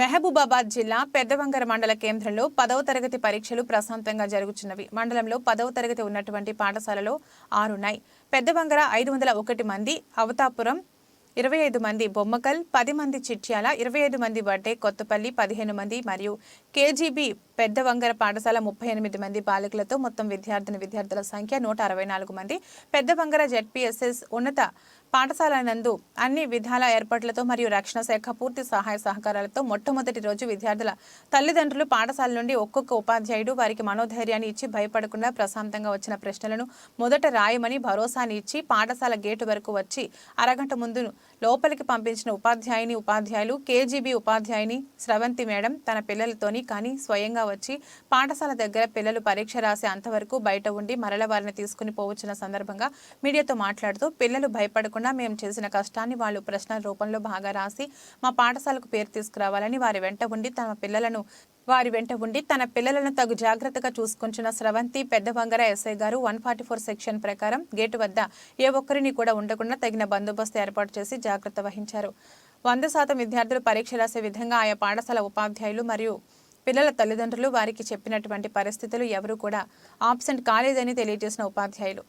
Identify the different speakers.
Speaker 1: మెహబూబాబాద్ జిల్లా పెద్దవంగర మండల కేంద్రంలో పదవ తరగతి పరీక్షలు ప్రశాంతంగా జరుగుతున్నవి మండలంలో పదవ తరగతి ఉన్నటువంటి పాఠశాలలో ఆరున్నాయి. పెద్దవంగర ఐదు వందల ఒకటి మంది అవతాపురం ఇరవై ఐదు మంది బొమ్మకల్ పది మంది చిట్యాల ఇరవై ఐదు మంది వడ్డే కొత్తపల్లి పదిహేను మంది మరియు కేజీబీ పెద్దవంగర పాఠశాల ముప్పై ఎనిమిది మంది బాలికలతో మొత్తం విద్యార్థిని విద్యార్థుల సంఖ్య నూట అరవై నాలుగు మంది. పెద్ద వంగర జెడ్పీఎస్ఎస్ ఉన్నత పాఠశాల నందు అన్ని విధాల ఏర్పాట్లతో మరియు రక్షణ శాఖ పూర్తి సహాయ సహకారాలతో మొట్టమొదటి రోజు విద్యార్థుల తల్లిదండ్రులు పాఠశాల నుండి ఒక్కొక్క ఉపాధ్యాయుడు వారికి మనోధైర్యాన్ని ఇచ్చి భయపడకుండా ప్రశాంతంగా వచ్చిన ప్రశ్నలను మొదట రాయమని భరోసాని ఇచ్చి పాఠశాల గేటు వరకు వచ్చి అరగంట ముందు లోపలికి పంపించిన ఉపాధ్యాయుని ఉపాధ్యాయులు కేజీబీ ఉపాధ్యాయుని స్రవంతి మేడం తన పిల్లలతోని కానీ స్వయంగా వచ్చి పాఠశాల దగ్గర పిల్లలు పరీక్ష రాసే అంతవరకు బయట ఉండి మరల వారిని తీసుకుని పోవచ్చిన సందర్భంగా మీడియాతో మాట్లాడుతూ పిల్లలు భయపడకుండా మేము చేసిన కష్టాన్ని వాళ్ళు ప్రశ్న రూపంలో బాగా రాసి మా పాఠశాలకు పేరు తీసుకురావాలని వారి వెంట ఉండి తమ పిల్లలను వారి వెంట ఉండి తన పిల్లలను తగు జాగ్రత్తగా చూసుకుంటున్న స్రవంతి పెద్ద వంగర ఎస్ఐ గారు వన్ ఫార్టీ ఫోర్ సెక్షన్ ప్రకారం గేటు వద్ద ఏ ఒక్కరిని కూడా ఉండకుండా తగిన బందోబస్తు ఏర్పాటు చేసి జాగ్రత్త వహించారు. వంద శాతం విద్యార్థులు పరీక్ష రాసే విధంగా ఆయా పాఠశాల ఉపాధ్యాయులు మరియు పిల్లల తల్లిదండ్రులు వారికి చెప్పినటువంటి పరిస్థితులు ఎవరూ కూడా ఆబ్సెంట్ కాలేదని తెలియజేసిన ఉపాధ్యాయులు.